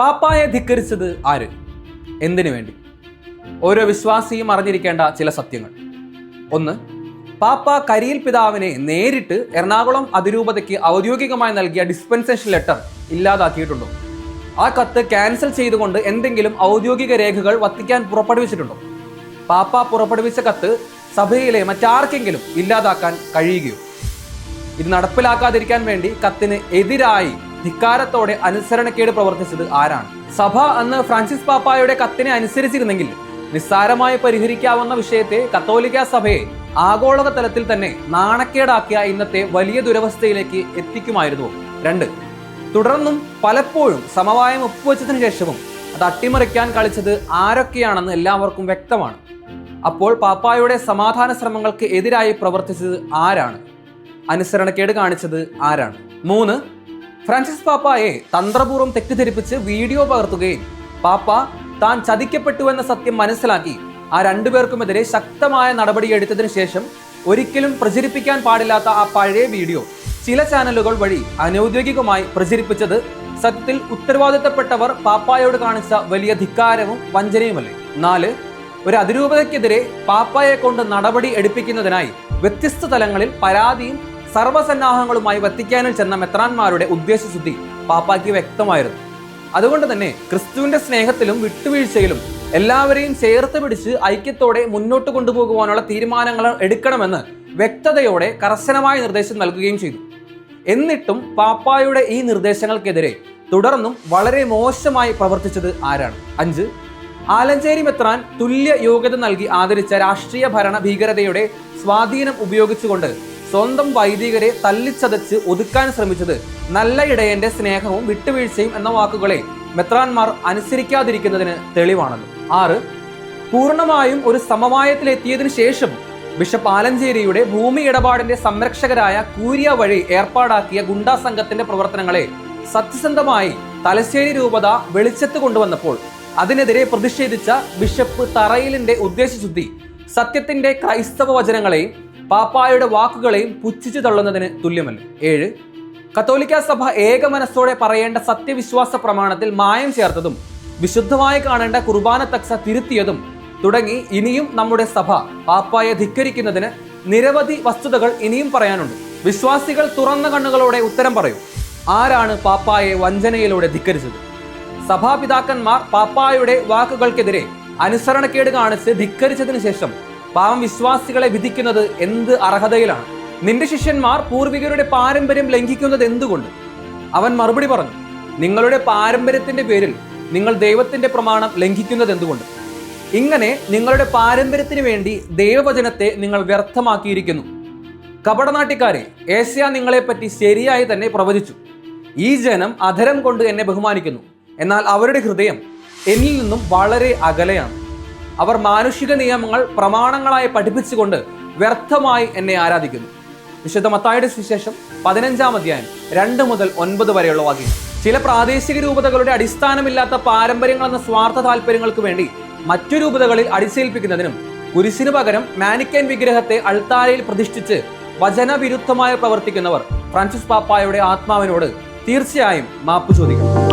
പാപ്പായെ ധിക്കരിച്ചത് ആര്? എന്തിനു വേണ്ടി? ഓരോ വിശ്വാസിയും അറിഞ്ഞിരിക്കേണ്ട ചില സത്യങ്ങൾ. ഒന്ന് പാപ്പ കരിയിൽ പിതാവിനെ നേരിട്ട് എറണാകുളം അതിരൂപതയ്ക്ക് ഔദ്യോഗികമായി നൽകിയ ഡിസ്പെൻസേഷൻ ലെറ്റർ ഇല്ലാതാക്കിയിട്ടുണ്ടോ? ആ കത്ത് ക്യാൻസൽ ചെയ്തുകൊണ്ട് എന്തെങ്കിലും ഔദ്യോഗിക രേഖകൾ വത്തിക്കാൻ പുറപ്പെടുവിച്ചിട്ടുണ്ടോ? പാപ്പ പുറപ്പെടുവിച്ച കത്ത് സഭയിലെ മറ്റാർക്കെങ്കിലും ഇല്ലാതാക്കാൻ കഴിയുകയോ? ഇത് നടപ്പിലാക്കാതിരിക്കാൻ വേണ്ടി കത്തിന് എതിരായി ധിക്കാരത്തോടെ അനുസരണക്കേട് പ്രവർത്തിച്ചത് ആരാണ്? സഭ അന്ന് ഫ്രാൻസിസ് പാപ്പായുടെ കത്തിനെ അനുസരിച്ചിരുന്നെങ്കിൽ നിസ്സാരമായി പരിഹരിക്കാവുന്ന വിഷയത്തെ കത്തോലിക്ക സഭയെ ആഗോള തലത്തിൽ തന്നെ നാണക്കേടാക്കിയ ഇന്നത്തെ വലിയ ദുരവസ്ഥയിലേക്ക് എത്തിക്കുമായിരുന്നു. രണ്ട് തുടർന്നും പലപ്പോഴും സമവായം ഒപ്പുവെച്ചതിനു ശേഷവും അത് അട്ടിമറിക്കാൻ കളിച്ചത് ആരൊക്കെയാണെന്ന് എല്ലാവർക്കും വ്യക്തമാണ്. അപ്പോൾ പാപ്പായുടെ സമാധാന ശ്രമങ്ങൾക്ക് എതിരായി പ്രവർത്തിച്ചത് ആരാണ്? അനുസരണക്കേട് കാണിച്ചത് ആരാണ്? മൂന്ന് ഫ്രാൻസിസ് പാപ്പായെ തന്ത്രപൂർവം തെറ്റിദ്ധരിപ്പിച്ച് വീഡിയോ പകർത്തുകയും പാപ്പ താൻ ചതിക്കപ്പെട്ടുവെന്ന സത്യം മനസ്സിലാക്കി ആ രണ്ടുപേർക്കുമെതിരെ ശക്തമായ നടപടിയെടുത്തതിനു ശേഷം ഒരിക്കലും പ്രചരിപ്പിക്കാൻ പാടില്ലാത്ത ആ പഴയ വീഡിയോ ചില ചാനലുകൾ വഴി അനൗദ്യോഗികമായി പ്രചരിപ്പിച്ചത് സത്യത്തിൽ ഉത്തരവാദിത്തപ്പെട്ടവർ പാപ്പായോട് കാണിച്ച വലിയ ധിക്കാരവും വഞ്ചനയുമല്ലേ? നാല് ഒരു അതിരൂപതയ്ക്കെതിരെ പാപ്പായെ കൊണ്ട് നടപടി എടുപ്പിക്കുന്നതിനായി വ്യത്യസ്ത തലങ്ങളിൽ പരാതിയും സർവസന്നാഹങ്ങളുമായി വത്തിക്കാനിൽ ചെന്ന മെത്രാന്മാരുടെ ഉദ്ദേശശുദ്ധി പാപ്പായ്ക്ക് വ്യക്തമായിരുന്നു. അതുകൊണ്ട് തന്നെ ക്രിസ്തുവിന്റെ സ്നേഹത്തിലും വിട്ടുവീഴ്ചയിലും എല്ലാവരെയും ചേർത്ത് പിടിച്ച് ഐക്യത്തോടെ മുന്നോട്ട് കൊണ്ടുപോകുവാനുള്ള തീരുമാനങ്ങൾ എടുക്കണമെന്ന് വ്യക്തതയോടെ കർശനമായ നിർദ്ദേശം നൽകുകയും ചെയ്തു. എന്നിട്ടും പാപ്പായുടെ ഈ നിർദ്ദേശങ്ങൾക്കെതിരെ തുടർന്നും വളരെ മോശമായി പ്രവർത്തിച്ചത് ആരാണ്? അഞ്ച് ആലഞ്ചേരി മെത്രാൻ തുല്യ യോഗ്യത നൽകി ആദരിച്ച രാഷ്ട്രീയ ഭരണ ഭീകരതയുടെ സ്വാധീനം ഉപയോഗിച്ചുകൊണ്ട് സ്വന്തം വൈദികരെ തല്ലിച്ചതച്ച് ഒതുക്കാൻ ശ്രമിച്ചത് നല്ല ഇടയന്റെ സ്നേഹവും വിട്ടുവീഴ്ചയും എന്ന വാക്കുകളെ മെത്രാൻമാർ അനുസരിക്കാതിരിക്കുന്നതിന് തെളിവാണെന്ന് ആറ് പൂർണമായും ഒരു സമവായത്തിലെത്തിയതിനു ശേഷം ബിഷപ്പ് ആലഞ്ചേരിയുടെ ഭൂമി ഇടപാടിന്റെ സംരക്ഷകരായ കൂരിയ വഴി ഏർപ്പാടാക്കിയ ഗുണ്ടാ സംഘത്തിന്റെ പ്രവർത്തനങ്ങളെ സത്യസന്ധമായി തലശ്ശേരി രൂപത വെളിച്ചത്ത് കൊണ്ടുവന്നപ്പോൾ അതിനെതിരെ പ്രതിഷേധിച്ച ബിഷപ്പ് തറയിലിന്റെ ഉദ്ദേശശുദ്ധി സത്യത്തിന്റെ ക്രൈസ്തവ വചനങ്ങളെയും പാപ്പായുടെ വാക്കുകളെയും പുച്ഛിച്ചു തള്ളുന്നതിന് തുല്യമല്ല. ഏഴ് കത്തോലിക്ക സഭ ഏക മനസ്സോടെ പറയേണ്ട സത്യവിശ്വാസ പ്രമാണത്തിൽ മായം ചേർത്തതും വിശുദ്ധമായി കാണേണ്ട കുർബാന തക്സ തിരുത്തിയതും തുടങ്ങി ഇനിയും നമ്മുടെ സഭ പാപ്പായെ ധിക്കരിക്കുന്നതിന് നിരവധി വസ്തുതകൾ ഇനിയും പറയാനുണ്ട്. വിശ്വാസികൾ തുറന്ന കണ്ണുകളോടെ ഉത്തരം പറയൂ ആരാണ് പാപ്പായെ വഞ്ചനയിലൂടെ ധിക്കരിച്ചത്? സഭാപിതാക്കന്മാർ പാപ്പായുടെ വാക്കുകൾക്കെതിരെ അനുസരണക്കേട് കാണിച്ച് ധിക്കരിച്ചതിന് ശേഷം പാവം വിശ്വാസികളെ വിധിക്കുന്നത് എന്ത് അർഹതയിലാണ്? നിന്റെ ശിഷ്യന്മാർ പൂർവികരുടെ പാരമ്പര്യം ലംഘിക്കുന്നത് എന്തുകൊണ്ട്? അവൻ മറുപടി പറഞ്ഞു നിങ്ങളുടെ പാരമ്പര്യത്തിന്റെ പേരിൽ നിങ്ങൾ ദൈവത്തിന്റെ പ്രമാണം ലംഘിക്കുന്നത് എന്തുകൊണ്ട്? ഇങ്ങനെ നിങ്ങളുടെ പാരമ്പര്യത്തിന് വേണ്ടി ദൈവവചനത്തെ നിങ്ങൾ വ്യർത്ഥമാക്കിയിരിക്കുന്നു. കപടനാട്ടിക്കാരെ ഏഷ്യ നിങ്ങളെപ്പറ്റി ശരിയായി തന്നെ പ്രവചിച്ചു. ഈ ജനം അധരം കൊണ്ട് എന്നെ ബഹുമാനിക്കുന്നു. എന്നാൽ അവരുടെ ഹൃദയം എന്നിൽ നിന്നും വളരെ അകലെയാണ്. അവർ മാനുഷിക നിയമങ്ങൾ പ്രമാണങ്ങളായി പഠിപ്പിച്ചുകൊണ്ട് വ്യർത്ഥമായി എന്നെ ആരാധിക്കുന്നു. വിശുദ്ധ മത്തായുടെ സുവിശേഷം പതിനഞ്ചാം അധ്യായം രണ്ട് മുതൽ ഒൻപത് വരെയുള്ള വാക്യം. ചില പ്രാദേശിക രൂപതകളുടെ അടിസ്ഥാനമില്ലാത്ത പാരമ്പര്യങ്ങൾ എന്ന സ്വാർത്ഥ താല്പര്യങ്ങൾക്ക് വേണ്ടി മറ്റു രൂപതകളിൽ അടിച്ചേൽപ്പിക്കുന്നതിനും കുരിശിനു പകരം മാനിക്കൻ വിഗ്രഹത്തെ അൾത്താരയിൽ പ്രതിഷ്ഠിച്ച് വചനവിരുദ്ധമായി പ്രവർത്തിക്കുന്നവർ ഫ്രാൻസിസ് പാപ്പായുടെ ആത്മാവിനോട് തീർച്ചയായും മാപ്പ് ചോദിക്കണം